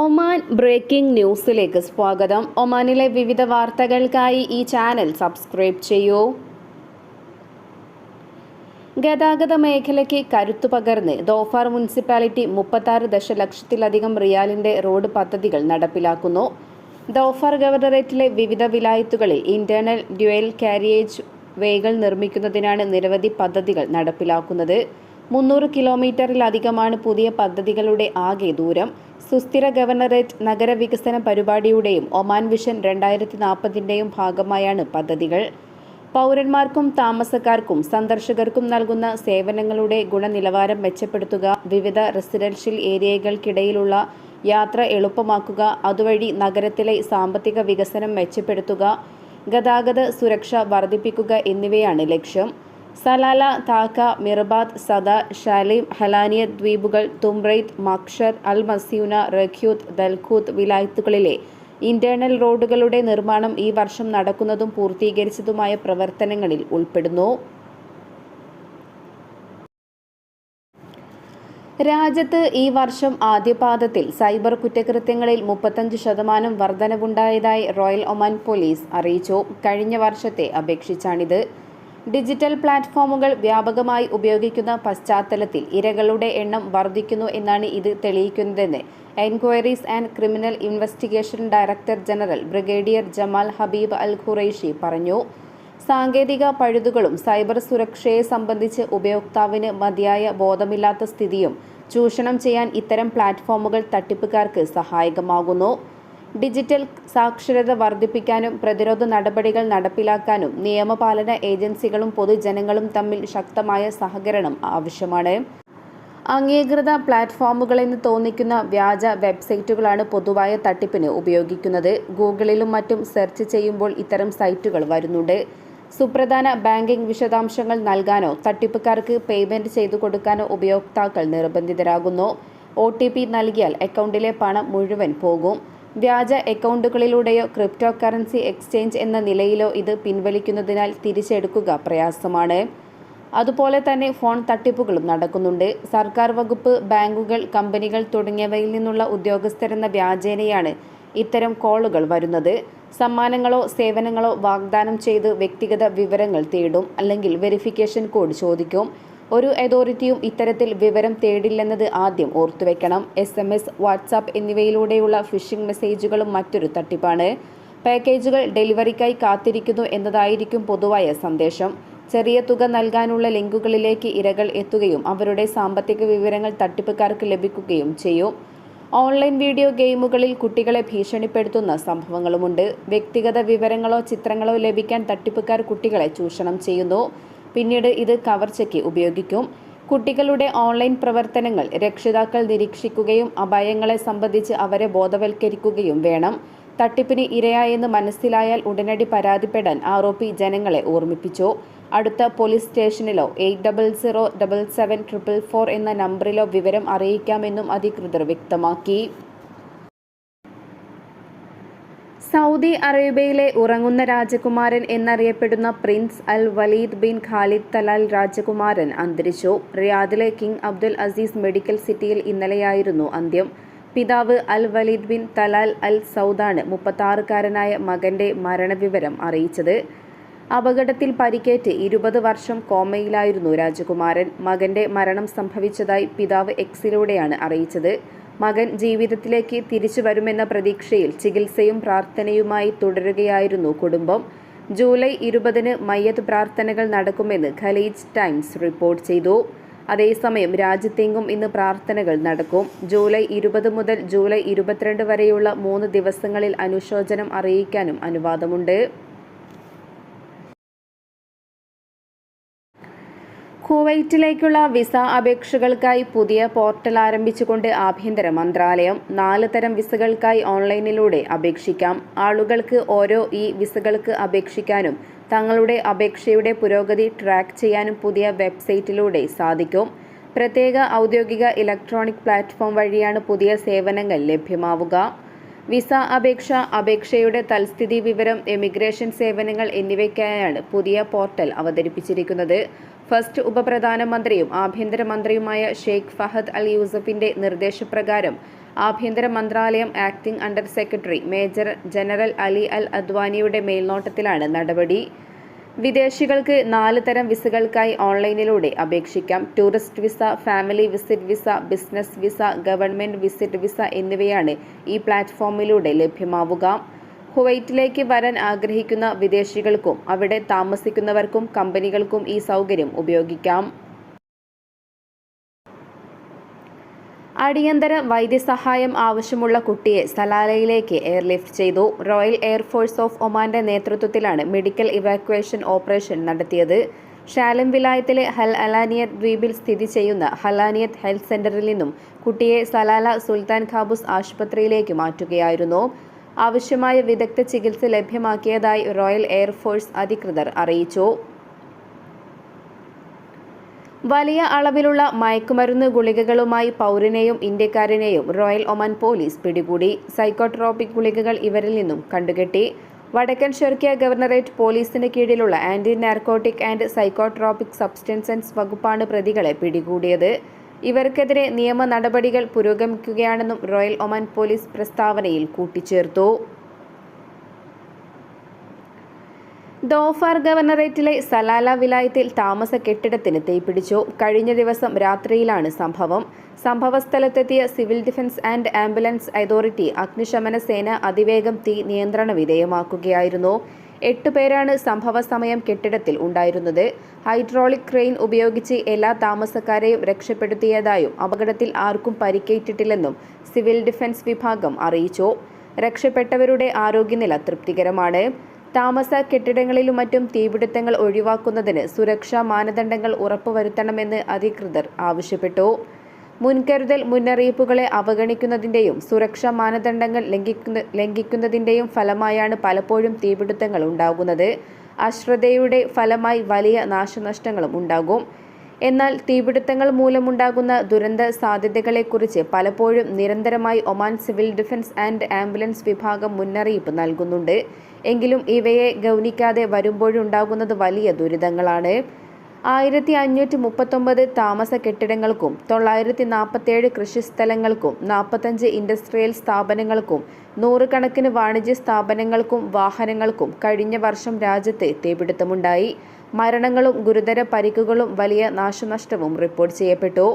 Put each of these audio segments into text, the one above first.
Oman breaking ന്യൂസിലേക്ക് സ്വാഗതം. ഒമാനിലെ വിവിധ വാർത്തകൾക്കായി ഈ ചാനൽ സബ്സ്ക്രൈബ് ചെയ്യൂ. ഗതാഗത മേഖലയ്ക്ക് കരുത്തു പകർന്ന് ദോഫാർ മുനിസിപ്പാലിറ്റി മുപ്പത്താറ് ദശലക്ഷത്തിലധികം റിയാലിന്റെ റോഡ് പദ്ധതികൾ നടപ്പിലാക്കുന്നു. ദോഫാർ ഗവർണറേറ്റിലെ വിവിധ വിലായത്തുകളിൽ ഇന്റേണൽ ഡ്യുവൽ കാരിയേജ് വേകൾ നിർമ്മിക്കുന്നതിനാണ് നിരവധി പദ്ധതികൾ നടപ്പിലാക്കുന്നത്. മുന്നൂറ് കിലോമീറ്ററിലധികമാണ് പുതിയ പദ്ധതികളുടെ ആകെ ദൂരം. സുസ്ഥിര ഗവർണറേറ്റ് നഗരവികസന പരിപാടിയുടെയും ഒമാൻ വിഷൻ രണ്ടായിരത്തി നാൽപ്പതിന്റെയും ഭാഗമായാണ് പദ്ധതികൾ. പൗരന്മാർക്കും താമസക്കാർക്കും സന്ദർശകർക്കും നൽകുന്ന സേവനങ്ങളുടെ ഗുണനിലവാരം മെച്ചപ്പെടുത്തുക വിവിധ റെസിഡൻഷ്യൽ ഏരിയകൾക്കിടയിലുള്ള യാത്ര എളുപ്പമാക്കുക അതുവഴി നഗരത്തിലെ സാമ്പത്തിക വികസനം മെച്ചപ്പെടുത്തുക ഗതാഗത സുരക്ഷ വർദ്ധിപ്പിക്കുക എന്നിവയാണ് ലക്ഷ്യം. സലാല താക്ക മിർബാദ് സദ ഷാലിം ഹലാനിയ ദ്വീപുകൾ തുംറൈത്ത് മക്ഷർ അൽ മസ്യൂന റഖ്യൂത്ത് ദൽഖൂത്ത് വിലായത്തുകളിലെ ഇന്റേണൽ റോഡുകളുടെ നിർമ്മാണം ഈ വർഷം നടക്കുന്നതും പൂർത്തീകരിച്ചതുമായ പ്രവർത്തനങ്ങളിൽ ഉൾപ്പെടുന്നു. രാജ്യത്ത് ഈ വർഷം ആദ്യപാദത്തിൽ സൈബർ കുറ്റകൃത്യങ്ങളിൽ മുപ്പത്തഞ്ച് ശതമാനം വർധനവുണ്ടായതായി റോയൽ ഒമാൻ പോലീസ് അറിയിച്ചു. കഴിഞ്ഞ വർഷത്തെ അപേക്ഷിച്ചാണിത്. ഡിജിറ്റൽ പ്ലാറ്റ്ഫോമുകൾ വ്യാപകമായി ഉപയോഗിക്കുന്ന പശ്ചാത്തലത്തിൽ ഇരകളുടെ എണ്ണം വർദ്ധിക്കുന്നു എന്നാണ് ഇത് തെളിയിക്കുന്നതെന്ന് enquiries and criminal investigation director general brigadier Jamal Habib Al Quraishi പറഞ്ഞു. സാങ്കേതിക പഴുതുകളും സൈബർ സുരക്ഷയെ സംബന്ധിച്ച് ഉപയോക്താവിന് മതിയായ ബോധമില്ലാത്ത സ്ഥിതിയും ചൂഷണം ചെയ്യാൻ ഇത്തരം പ്ലാറ്റ്ഫോമുകൾ തട്ടിപ്പുകാർക്ക് സഹായകമാകുന്നു. ഡിജിറ്റൽ സാക്ഷരത വർദ്ധിപ്പിക്കാനും പ്രതിരോധ നടപടികൾ നടപ്പിലാക്കാനും നിയമപാലന ഏജൻസികളും പൊതുജനങ്ങളും തമ്മിൽ ശക്തമായ സഹകരണം ആവശ്യമാണ്. അംഗീകൃത പ്ലാറ്റ്ഫോമുകളെന്ന് തോന്നിക്കുന്ന വ്യാജ വെബ്സൈറ്റുകളാണ് പൊതുവായ തട്ടിപ്പിന് ഉപയോഗിക്കുന്നത്. ഗൂഗിളിലും മറ്റും സെർച്ച് ചെയ്യുമ്പോൾ ഇത്തരം സൈറ്റുകൾ വരുന്നുണ്ട്. സുപ്രധാന ബാങ്കിംഗ് വിശദാംശങ്ങൾ നൽകാനോ തട്ടിപ്പുകാർക്ക് പേയ്മെന്റ് ചെയ്തു കൊടുക്കാനോ ഉപയോക്താക്കൾ നിർബന്ധിതരാകുന്നു. ഒ നൽകിയാൽ അക്കൗണ്ടിലെ പണം മുഴുവൻ പോകും. വ്യാജ അക്കൗണ്ടുകളിലൂടെയോ ക്രിപ്റ്റോ കറൻസി എക്സ്ചേഞ്ച് എന്ന നിലയിലോ ഇത് പിൻവലിക്കുന്നതിനാൽ തിരിച്ചെടുക്കുക പ്രയാസമാണ്. അതുപോലെ തന്നെ ഫോൺ തട്ടിപ്പുകളും നടക്കുന്നുണ്ട്. സർക്കാർ വകുപ്പ് ബാങ്കുകൾ കമ്പനികൾ തുടങ്ങിയവയിൽ നിന്നുള്ള ഉദ്യോഗസ്ഥരെന്ന വ്യാജേനയാണ് ഇത്തരം കോളുകൾ വരുന്നത്. സമ്മാനങ്ങളോ സേവനങ്ങളോ വാഗ്ദാനം ചെയ്ത് വ്യക്തിഗത വിവരങ്ങൾ തേടും അല്ലെങ്കിൽ വെരിഫിക്കേഷൻ കോഡ് ചോദിക്കും. ഒരു അതോറിറ്റിയും ഇത്തരത്തിൽ വിവരം തേടില്ലെന്നത് ആദ്യം ഓർത്തുവെക്കണം. എസ് എം എസ് വാട്സാപ്പ് എന്നിവയിലൂടെയുള്ള ഫിഷിംഗ് മെസ്സേജുകളും മറ്റൊരു തട്ടിപ്പാണ്. പാക്കേജുകൾ ഡെലിവറിക്കായി കാത്തിരിക്കുന്നു എന്നതായിരിക്കും പൊതുവായ സന്ദേശം. ചെറിയ തുക നൽകാനുള്ള ലിങ്കുകളിലേക്ക് ഇരകൾ എത്തുകയും അവരുടെ സാമ്പത്തിക വിവരങ്ങൾ തട്ടിപ്പുകാർക്ക് ലഭിക്കുകയും ചെയ്യും. ഓൺലൈൻ വീഡിയോ ഗെയിമുകളിൽ കുട്ടികളെ ഭീഷണിപ്പെടുത്തുന്ന സംഭവങ്ങളുമുണ്ട്. വ്യക്തിഗത വിവരങ്ങളോ ചിത്രങ്ങളോ ലഭിക്കാൻ തട്ടിപ്പുകാർ കുട്ടികളെ ചൂഷണം ചെയ്യുന്നു. പിന്നീട് ഇത് കവർച്ചയ്ക്ക് ഉപയോഗിക്കും. കുട്ടികളുടെ ഓൺലൈൻ പ്രവർത്തനങ്ങൾ രക്ഷിതാക്കൾ നിരീക്ഷിക്കുകയും അപായങ്ങളെ സംബന്ധിച്ച് അവരെ ബോധവൽക്കരിക്കുകയും വേണം. തട്ടിപ്പിന് ഇരയായെന്ന് മനസ്സിലായാൽ ഉടനടി പരാതിപ്പെടാൻ ആരോപി ജനങ്ങളെ ഓർമ്മിപ്പിച്ചു. അടുത്ത police സ്റ്റേഷനിലോ eight double zero double seven triple four എന്ന നമ്പറിലോ വിവരം അറിയിക്കാമെന്നും അധികൃതർ വ്യക്തമാക്കി. സൗദി അറേബ്യയിലെ ഉറങ്ങുന്ന രാജകുമാരൻ എന്നറിയപ്പെടുന്ന Prince Al Waleed bin Khalid Talal രാജകുമാരൻ അന്തരിച്ചു. റിയാദിലെ കിങ് അബ്ദുൽ അസീസ് മെഡിക്കൽ സിറ്റിയിൽ ഇന്നലെയായിരുന്നു അന്ത്യം. പിതാവ് Al Waleed bin Talal Al സൗദാണ് മുപ്പത്താറുകാരനായ മകന്റെ മരണവിവരം അറിയിച്ചത്. അപകടത്തിൽ പരിക്കേറ്റ് ഇരുപത് വർഷം കോമയിലായിരുന്നു രാജകുമാരൻ. മകന്റെ മരണം സംഭവിച്ചതായി പിതാവ് എക്സിലൂടെയാണ് അറിയിച്ചത്. മകൻ ജീവിതത്തിലേക്ക് തിരിച്ചു വരുമെന്ന പ്രതീക്ഷയിൽ ചികിത്സയും പ്രാർത്ഥനയുമായി തുടരുകയായിരുന്നു കുടുംബം. ജൂലൈ ഇരുപതിന് മയ്യത്ത് പ്രാർത്ഥനകൾ നടക്കുമെന്ന് ഖലീജ് ടൈംസ് റിപ്പോർട്ട് ചെയ്തു. അതേസമയം രാജ്യത്തെങ്ങും ഇന്ന് പ്രാർത്ഥനകൾ നടക്കും. ജൂലൈ ഇരുപത് മുതൽ ജൂലൈ ഇരുപത്തിരണ്ട് വരെയുള്ള മൂന്ന് ദിവസങ്ങളിൽ അനുശോചനം അറിയിക്കാനും അനുവാദമുണ്ട്. കുവൈറ്റിലേക്കുള്ള വിസ അപേക്ഷകൾക്കായി പുതിയ പോർട്ടൽ ആരംഭിച്ചുകൊണ്ട് ആഭ്യന്തര മന്ത്രാലയം നാല് തരം വിസകൾക്കായി ഓൺലൈനിലൂടെ അപേക്ഷിക്കാം. ആളുകൾക്ക് ഓരോ ഈ വിസകൾക്ക് അപേക്ഷിക്കാനും തങ്ങളുടെ അപേക്ഷയുടെ പുരോഗതി ട്രാക്ക് ചെയ്യാനും പുതിയ വെബ്സൈറ്റിലൂടെ സാധിക്കും. പ്രത്യേക ഔദ്യോഗിക ഇലക്ട്രോണിക് പ്ലാറ്റ്ഫോം വഴിയാണ് പുതിയ സേവനങ്ങൾ ലഭ്യമാവുക. വിസ അപേക്ഷ അപേക്ഷയുടെ തൽസ്ഥിതി വിവരം എമിഗ്രേഷൻ സേവനങ്ങൾ എന്നിവയ്ക്കായാണ് പുതിയ പോർട്ടൽ അവതരിപ്പിച്ചിരിക്കുന്നത്. ഫസ്റ്റ് ഉപപ്രധാനമന്ത്രിയും ആഭ്യന്തരമന്ത്രിയുമായ ഷെയ്ഖ് ഫഹദ് അൽ യൂസഫിന്റെ നിർദ്ദേശപ്രകാരം ആഭ്യന്തര മന്ത്രാലയം acting under secretary major general Ali Al അദ്വാനിയുടെ മേൽനോട്ടത്തിലാണ് നടപടി. വിദേശികൾക്ക് നാല് തരം വിസകൾക്കായി ഓൺലൈനിലൂടെ അപേക്ഷിക്കാം. Tourist visa family visit visa business visa government visit visa എന്നിവയാണ് ഈ പ്ലാറ്റ്ഫോമിലൂടെ ലഭ്യമാവുക. കുവൈറ്റിലേക്ക് വരാൻ ആഗ്രഹിക്കുന്ന വിദേശികൾക്കും അവിടെ താമസിക്കുന്നവർക്കും കമ്പനികൾക്കും ഈ സൗകര്യം ഉപയോഗിക്കാം. അടിയന്തര വൈദ്യസഹായം ആവശ്യമുള്ള കുട്ടിയെ സലാലയിലേക്ക് എയർലിഫ്റ്റ് ചെയ്തു. റോയൽ എയർഫോഴ്സ് ഓഫ് ഒമാന്റെ നേതൃത്വത്തിലാണ് മെഡിക്കൽ ഇവാക്വേഷൻ ഓപ്പറേഷൻ നടത്തിയത്. ഷാലം വിലായത്തിലെ ഹൽ അലാനിയത് ദ്വീപിൽ സ്ഥിതി ചെയ്യുന്ന ഹലാനിയത് ഹെൽത്ത് സെന്ററിൽ നിന്നും കുട്ടിയെ സലാല സുൽത്താൻ ഖാബൂസ് ആശുപത്രിയിലേക്ക് മാറ്റുകയായിരുന്നു. ആവശ്യമായ വിദഗ്ധ ചികിത്സ ലഭ്യമാക്കിയതായി റോയൽ എയർഫോഴ്സ് അധികൃതർ അറിയിച്ചു. വലിയ അളവിലുള്ള മയക്കുമരുന്ന് ഗുളികകളുമായി പൗരനെയും ഇന്ത്യക്കാരനെയും റോയൽ ഒമാൻ പോലീസ് പിടികൂടി. സൈക്കോട്രോപിക് ഗുളികകൾ ഇവരിൽ നിന്നും കണ്ടുകെട്ടി. വടക്കൻ ഷെർക്കിയ ഗവർണറേറ്റ് പോലീസിന് കീഴിലുള്ള anti narcotic and psychotropic substances വകുപ്പാണ് പ്രതികളെ പിടികൂടിയത്. ഇവർക്കെതിരെ നിയമ നടപടികൾ പുരോഗമിക്കുകയാണെന്നും റോയൽ ഒമാൻ പോലീസ് പ്രസ്താവനയിൽ കൂട്ടിച്ചേർത്തു. ദോഫാർ ഗവർണറേറ്റിലെ സലാല വിലായത്തിൽ താമസ കെട്ടിടത്തിന് തീപിടിച്ചു കഴിഞ്ഞ ദിവസം രാത്രിയിലാണ് സംഭവം. സംഭവസ്ഥലത്തെത്തിയ civil defence and ambulance authority അഗ്നിശമന സേന അതിവേഗം തീ നിയന്ത്രണ വിധേയമാക്കുകയായിരുന്നു. എട്ടുപേരാണ് സംഭവ സമയം കെട്ടിടത്തിൽ ഉണ്ടായിരുന്നത്. ഹൈഡ്രോളിക് ക്രെയിൻ ഉപയോഗിച്ച് എല്ലാ താമസക്കാരെയും രക്ഷപ്പെടുത്തിയതായും അപകടത്തിൽ ആർക്കും പരിക്കേറ്റിട്ടില്ലെന്നും സിവിൽ ഡിഫൻസ് വിഭാഗം അറിയിച്ചു. രക്ഷപ്പെട്ടവരുടെ ആരോഗ്യനില തൃപ്തികരമാണ്. താമസ കെട്ടിടങ്ങളിലും മറ്റും തീപിടുത്തങ്ങൾ ഒഴിവാക്കുന്നതിന് സുരക്ഷാ മാനദണ്ഡങ്ങൾ ഉറപ്പുവരുത്തണമെന്ന് അധികൃതർ ആവശ്യപ്പെട്ടു. മുൻകരുതൽ മുന്നറിയിപ്പുകളെ അവഗണിക്കുന്നതിന്റെയും സുരക്ഷാ മാനദണ്ഡങ്ങൾ ലംഘിക്കുന്ന ലംഘിക്കുന്നതിന്റെയും ഫലമായാണ് പലപ്പോഴും തീപിടുത്തങ്ങൾ ഉണ്ടാകുന്നത്. അശ്രദ്ധയുടെ ഫലമായി വലിയ നാശനഷ്ടങ്ങളും ഉണ്ടാകും. എന്നാൽ തീപിടുത്തങ്ങൾ മൂലമുണ്ടാകുന്ന ദുരന്ത സാധ്യതകളെക്കുറിച്ച് പലപ്പോഴും നിരന്തരമായി Oman civil defence and ambulance വിഭാഗം മുന്നറിയിപ്പ് നൽകുന്നുണ്ട്. എങ്കിലും ഇവയെ ഗൗനിക്കാതെ വരുമ്പോഴുണ്ടാകുന്നത് വലിയ ദുരിതങ്ങളാണ്. ആയിരത്തി അഞ്ഞൂറ്റി മുപ്പത്തൊമ്പത് താമസ കെട്ടിടങ്ങൾക്കും തൊള്ളായിരത്തി നാൽപ്പത്തേഴ് കൃഷിസ്ഥലങ്ങൾക്കും നാൽപ്പത്തഞ്ച് ഇൻഡസ്ട്രിയൽ സ്ഥാപനങ്ങൾക്കും നൂറുകണക്കിന് വാണിജ്യ സ്ഥാപനങ്ങൾക്കും വാഹനങ്ങൾക്കും കഴിഞ്ഞ വർഷം രാജ്യത്ത് തീപിടുത്തമുണ്ടായി മരണങ്ങളും ഗുരുതര പരിക്കുകളും വലിയ നാശനഷ്ടവും റിപ്പോർട്ട് ചെയ്യപ്പെട്ടു.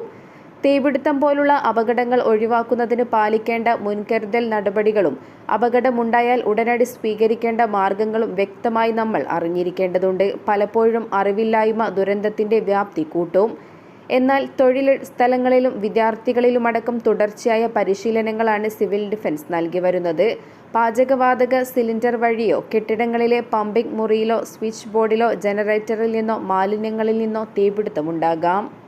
തീപിടുത്തം പോലുള്ള അപകടങ്ങൾ ഒഴിവാക്കുന്നതിന് പാലിക്കേണ്ട മുൻകരുതൽ നടപടികളും അപകടമുണ്ടായാൽ ഉടനടി സ്വീകരിക്കേണ്ട മാർഗങ്ങളും വ്യക്തമായി നമ്മൾ അറിഞ്ഞിരിക്കേണ്ടതുണ്ട്. പലപ്പോഴും അറിവില്ലായ്മ ദുരന്തത്തിന്റെ വ്യാപ്തി കൂട്ടും. എന്നാൽ തൊഴിൽ സ്ഥലങ്ങളിലും വിദ്യാർത്ഥികളിലുമടക്കം തുടർച്ചയായ പരിശീലനങ്ങളാണ് സിവിൽ ഡിഫൻസ് നൽകി വരുന്നത്. പാചകവാതക സിലിണ്ടർ വഴിയോ കെട്ടിടങ്ങളിലെ പമ്പിംഗ് മുറിയിലോ സ്വിച്ച് ബോർഡിലോ ജനറേറ്ററിൽ നിന്നോ മാലിന്യങ്ങളിൽ നിന്നോ തീപിടുത്തമുണ്ടാകാം.